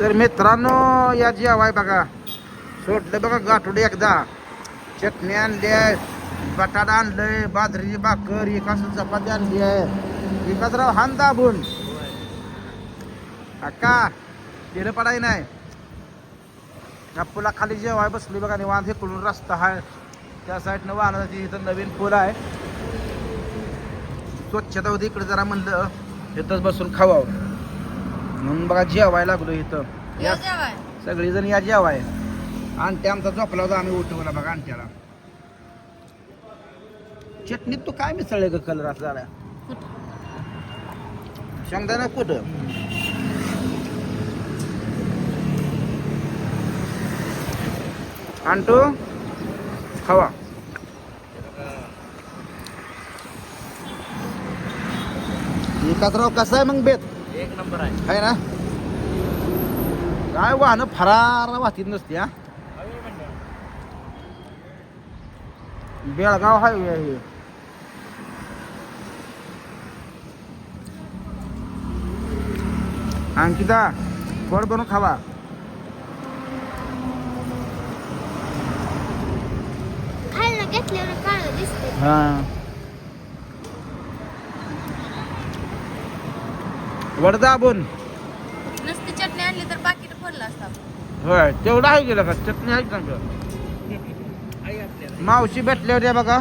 तर मित्रांनो या जेवाय बघा. सोडलं बघा गाठोडे एकदा. चटणी आणली आहे बटाटा आणलंय बाजरीची भाकर एकाच चपाती आणली आहे. एकाच राव हान दाबून. अक्का तेल पडाय नाही. ह्या पुला खाली जेवाय बसली बघा निवांत इकडून रस्ता आहे त्या साईडनं वाहन जाते इथं नवीन पूल आहे. स्वच्छता होती इकडे जरा म्हणलं इथंच बसून खावावं. म्हणून बघा जेवायला लागलो इथं. या सगळीजण या जेवाय. आणते आमचा झोपला होता आम्ही उठवला बघा आणत्याला चटणीत तू काय मिसळले ग कलर असं झाला शेंगदाणा कुठं? आणतो खावा. एकाच कसा आहे मग बेत? एक नंबर आहे. आहे ना? काय वाहनं फरार वाहतीत नसते हा? बेळगाव हायवे आहे. हे. अंकिता गोड बनवून खावा. खायला हा वडदाबून नसती चटणी आणली तर पाकिट फोडलं असतं. होय तेवढं आहे गेलं का चटणी आहे चांगलं मावशी भेटल्यावर या बघा.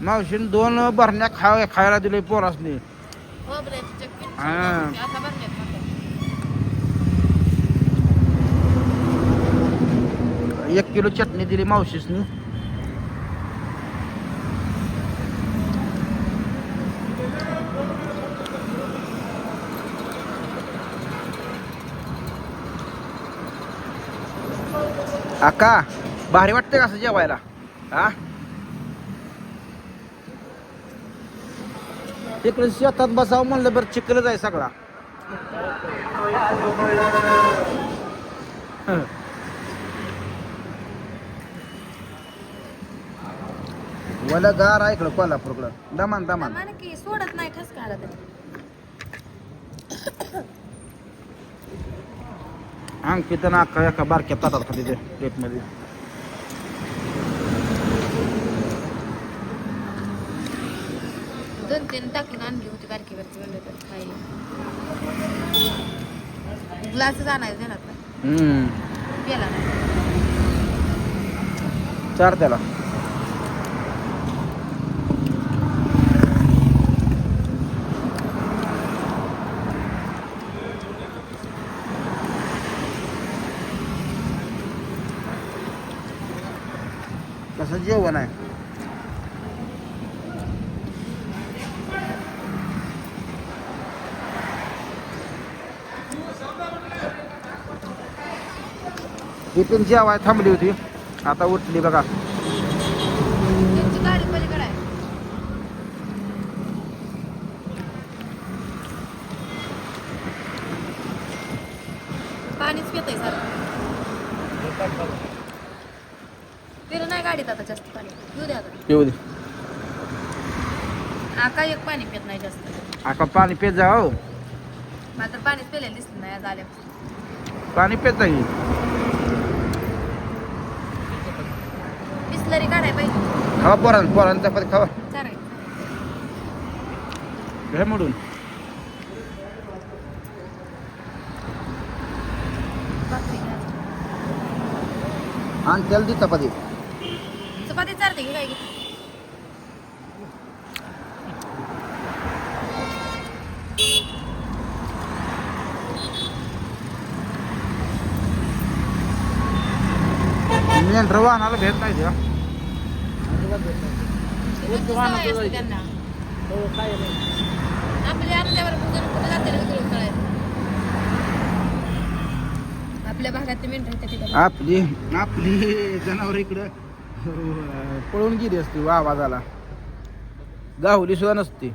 मावशीने दोन भरण्या खाय खायला दिले पोरासनी. खोबऱ्याची चटणी. हा. आता म्हणतात. एक किलो चटणी दिली मावशीसनी. अक्का भारी वाटते का असं जेवायला? हा? तिकडे शेतात बसावं म्हणलं बरं चिकलच आहे सगळा. हं. वला गार आहे इकडं कोल्हापूरकडं. दमान दमान. सोडत नाही ठस काढत अंकित ना अक्का एका बारक्या ताटात खाली ते प्लेटमध्ये दोन तीन टाकून आणली होती बारकी बारकी म्हणलं तर खायला ग्लासच आणायचं नाही हम्म प्याला नाही चार त्याला असं जेवण आहे. ही पण जेवाय थांबली होती. आता उठली बघा. पाणीच घेत आहे. सर पिलं नाही गाडीत आता जास्त पाणी. घेऊ द्या आता. येऊ दे. आका एक पाणी पित नाही जास्त. आका पाणी पेत जा हो. मात्र पाणीच पिलेलं दिसलं नाही आज आल्यापासून. पाणी पेत की. बिसलरी काढाय पाहिजे. खावा पोरान पोरान चपाती खावा. चालेल. घे मोडून. भाकरी घ्या. आणि त्याला दी चपाती. चपाती चालते की काय की? मेंढर वाहनाला भेट नाही द्या. त्यांना. आपल्या आपल्यावर कुठं जाते आपल्या भागात मेंढर आपली आपली जनावर इकडं. पळून गेली असती वा आवाजाला. गाहुली सुद्धा नसती.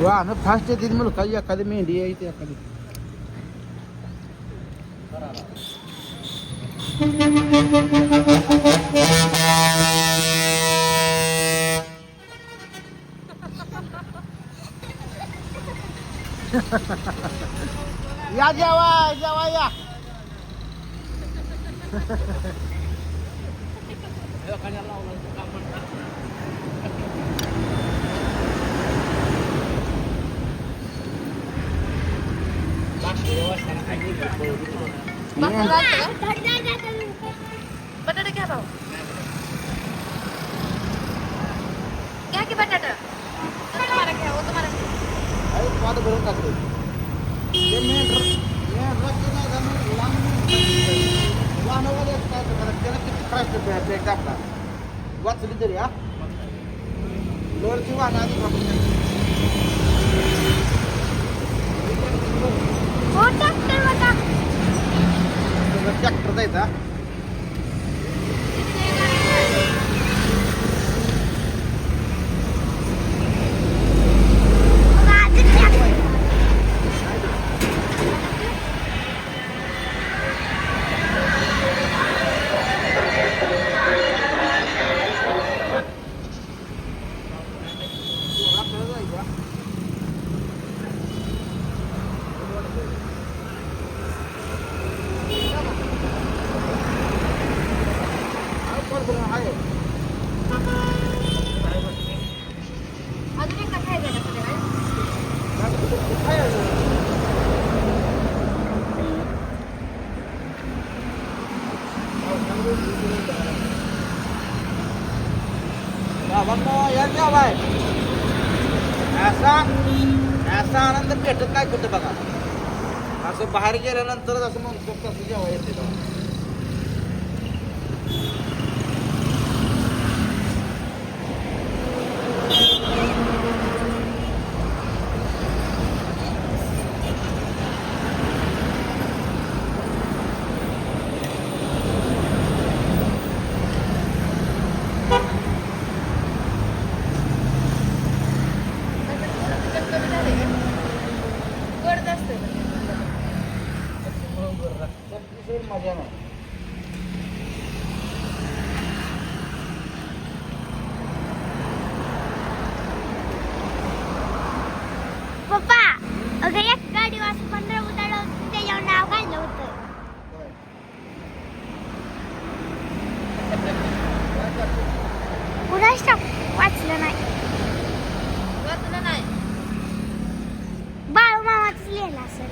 वाहन फास्ट येतील मुलगा एखादी मेंढी आहे इथे एखादी. या जेवा जेवा या बघा, जायचं का? बटाटा घ्या भाऊ. घ्या की बटाटा. तुम्हाला घ्या हो तुम्हाला घ्या. भरून टाकले ते वाचली तरी हा? लोडची वाहन आधी हो, ट्रॅक्टर जायचा. अजून एकदा द्या असा असा आनंद भेटत काय कुठं बघा. असं बाहेर गेल्यानंतरच असं म्हणतो कसं जेव्हा येते तेव्हा. त्याच्यात कमी झालंय का? गोड जास्त आहे म्हणजे. चटणीशिवाय मजा नाही. पप्पा अगं एक गाडी वाजून पंधरा उतारलं होतं त्याच्यावर नाव काढलं होतं. कुणाच वाचलं नाही. वाचलं नाही. बाळू मामाच लिहिलं असेल.